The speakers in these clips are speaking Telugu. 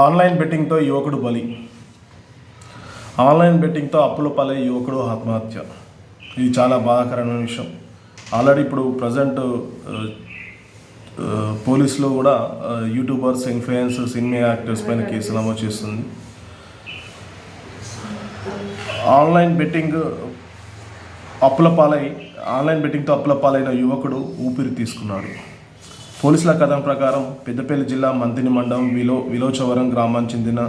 ఆన్లైన్ బెట్టింగ్తో యువకుడు బలి. ఆన్లైన్ బెట్టింగ్తో అప్పుల పాలై యువకుడు ఆత్మహత్య. ఇది చాలా బాధాకరమైన విషయం. ఆల్రెడీ ఇప్పుడు ప్రజెంట్ పోలీసులు కూడా యూట్యూబర్స్ ఇన్ఫ్లుయెన్సర్స్ సినిమా యాక్టర్స్ పైన కేసు నమోదు చేస్తుంది. ఆన్లైన్ బెట్టింగ్ అప్పుల పాలై ఆన్లైన్ బెట్టింగ్తో అప్పుల పాలైన యువకుడు ఊపిరి తీసుకున్నాడు. పోలీసుల కథనం ప్రకారం పెద్దపల్లి జిల్లా మంతిని మండలం విలో విలోచవరం గ్రామానికి చెందిన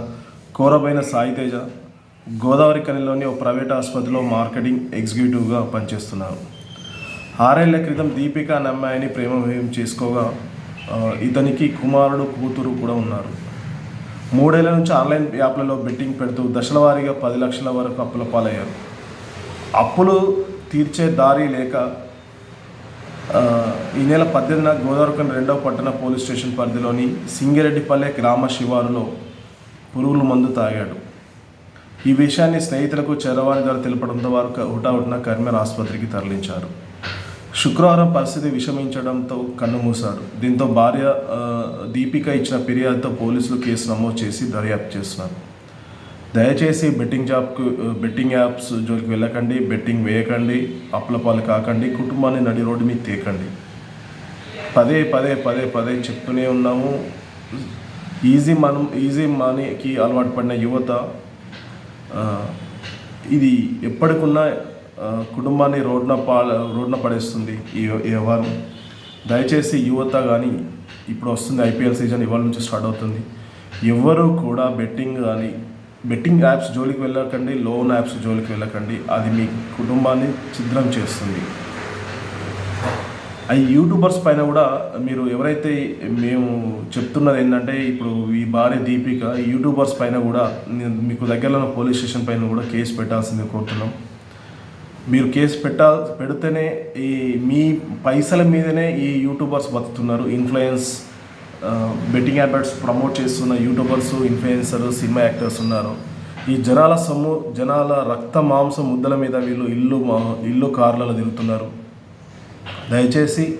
కోరబైన సాయితేజ గోదావరి కనిలోని ఒక ప్రైవేట్ ఆసుపత్రిలో మార్కెటింగ్ ఎగ్జిక్యూటివ్గా పనిచేస్తున్నారు. ఆరేళ్ళ క్రితం దీపిక అనే అమ్మాయిని ప్రేమ చేసుకోగా ఇతనికి కుమారుడు కూతురు కూడా ఉన్నారు. మూడేళ్ళ నుంచి ఆన్లైన్ యాప్లలో బెట్టింగ్ పెడుతూ దశల వారీగా పది లక్షల వరకు అప్పుల పాలయ్యారు. అప్పులు తీర్చే దారి లేక ఈ నెల పద్దెనిమిదిన గోదావరికన్ రెండవ పట్టణ పోలీస్ స్టేషన్ పరిధిలోని సింగిరెడ్డిపల్లె గ్రామ శివారులో పురుగుల మందు తాగాడు. ఈ విషయాన్ని స్నేహితులకు చరవాణి ద్వారా తెలపడంతో వారు హుటాహుటిన కర్మర్ ఆసుపత్రికి తరలించారు. శుక్రవారం పరిస్థితి విషమించడంతో కన్నుమూశాడు దీంతో భార్య దీపిక ఇచ్చిన ఫిర్యాదుతో పోలీసులు కేసు నమోదు చేసి దర్యాప్తు చేస్తున్నారు. దయచేసి బెట్టింగ్ జాబ్కు బెట్టింగ్ యాప్స్ జోలికి వెళ్ళకండి బెట్టింగ్ వేయకండి అప్పుల పాలు కాకండి కుటుంబాన్ని నడి రోడ్డు మీద తేకండి. పదే పదే పదే పదే చెప్తూనే ఉన్నాము. ఈజీ మనం ఈజీ మనీకి అలవాటు పడిన యువత ఇది ఎప్పటికున్నా కుటుంబాన్ని రోడ్న పా రోడ్న పడేస్తుంది ఈ ఈ వ్యవహారం. దయచేసి యువత కానీ ఇప్పుడు వస్తుంది ఐపీఎల్ సీజన్ ఇవాళ నుంచి స్టార్ట్ అవుతుంది. ఎవరు కూడా బెట్టింగ్ కానీ బెట్టింగ్ యాప్స్ జోలికి వెళ్ళకండి లోన్ యాప్స్ జోలికి వెళ్ళకండి. అది మీ కుటుంబాన్ని ఛిద్రం చేస్తుంది. ఆ యూట్యూబర్స్ పైన కూడా మీరు ఎవరైతే మేము చెప్తున్నది ఏంటంటే ఇప్పుడు ఈ భార్య దీపిక యూట్యూబర్స్ పైన కూడా నేను మీకు దగ్గరలో ఉన్న పోలీస్ స్టేషన్ పైన కూడా కేసు పెట్టాల్సింది కోరుతున్నాం. మీరు కేసు పెట్టా పెడితేనే ఈ మీ పైసల మీదనే ఈ యూట్యూబర్స్ బతుకుతున్నారు ఇన్ఫ్లుయెన్స్ బెట్టింగ్ హ్యాబిట్స్ ప్రమోట్ చేస్తున్న యూట్యూబర్స్ ఇన్ఫ్లుయెన్సర్ సినిమా యాక్టర్స్ ఉన్నారు. ఈ జనాల సొమ్ము జనాల రక్త మాంసం ముద్దల మీద వీళ్ళు ఇల్లు మా- ఇల్లు కార్లలో తిరుగుతున్నారు. దయచేసి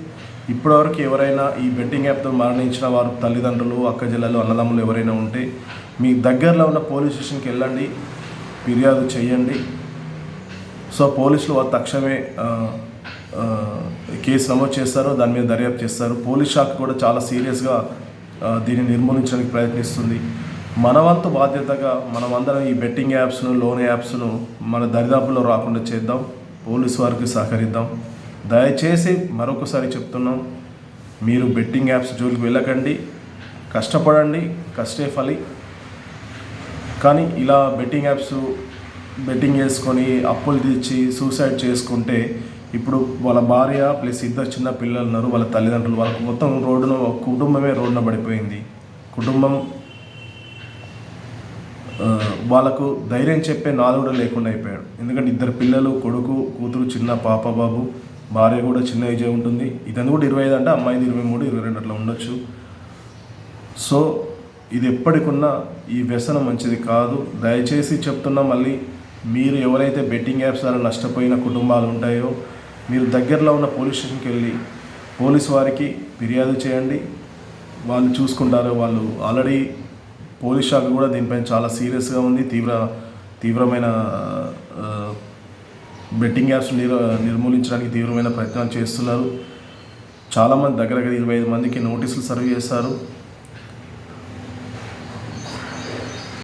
ఇప్పటివరకు ఎవరైనా ఈ బెట్టింగ్ యాప్తో మరణించిన వారు తల్లిదండ్రులు అక్క చెల్లెలు అన్నదమ్ములు ఎవరైనా ఉంటే మీ దగ్గరలో ఉన్న పోలీస్ స్టేషన్కి వెళ్ళండి ఫిర్యాదు చేయండి. సో పోలీసులు వారు తక్షణమే కేసు నమోదు చేస్తారు దాని మీద దర్యాప్తు చేస్తారు. పోలీస్ శాఖ కూడా చాలా సీరియస్గా దీన్ని నిర్మూలించడానికి ప్రయత్నిస్తుంది. మన వంతు బాధ్యతగా మనమందరం ఈ బెట్టింగ్ యాప్స్ను లోన్ యాప్స్ను మన దరిదాపుల్లో రాకుండా చేద్దాం. పోలీసు వారికి సహకరిద్దాం. దయచేసి మరొకసారి చెప్తున్నాం మీరు బెట్టింగ్ యాప్స్ జోలికి వెళ్ళకండి. కష్టపడండి కష్టే ఫలి. కానీ ఇలా బెట్టింగ్ యాప్స్ బెట్టింగ్ చేసుకొని అప్పులు తెచ్చి సూసైడ్ చేసుకుంటే ఇప్పుడు వాళ్ళ భార్య ప్లస్ ఇద్దరు చిన్న పిల్లలు ఉన్నారు వాళ్ళ తల్లిదండ్రులు. వాళ్ళకు మొత్తం రోడ్డున కుటుంబమే రోడ్డున పడిపోయింది. కుటుంబం వాళ్ళకు ధైర్యం చెప్పే నాదు కూడా లేకుండా అయిపోయాడు. ఎందుకంటే ఇద్దరు పిల్లలు కొడుకు కూతురు చిన్న పాప బాబు భార్య కూడా చిన్న ఏజే ఉంటుంది. ఇతను కూడా ఇరవై ఐదు అంటే అమ్మాయిది ఇరవై మూడు ఇరవై రెండు అట్లా ఉండొచ్చు. సో ఇది ఎప్పటికున్నా ఈ వ్యసనం మంచిది కాదు. దయచేసి చెప్తున్నా మళ్ళీ మీరు ఎవరైతే బెట్టింగ్ యాప్స్ ద్వారా నష్టపోయిన కుటుంబాలు ఉంటాయో మీరు దగ్గరలో ఉన్న పోలీస్ స్టేషన్కి వెళ్ళి పోలీస్ వారికి ఫిర్యాదు చేయండి. వాళ్ళు చూసుకుంటారు. వాళ్ళు ఆల్రెడీ పోలీస్ శాఖ కూడా దీనిపైన చాలా సీరియస్గా ఉంది. తీవ్ర తీవ్రమైన బెట్టింగ్ యాప్స్ నిర్ నిర్మూలించడానికి తీవ్రమైన ప్రయత్నాలు చేస్తున్నారు. చాలామంది దగ్గర దగ్గర ఇరవై ఐదు మందికి నోటీసులు సర్వ్ చేస్తారు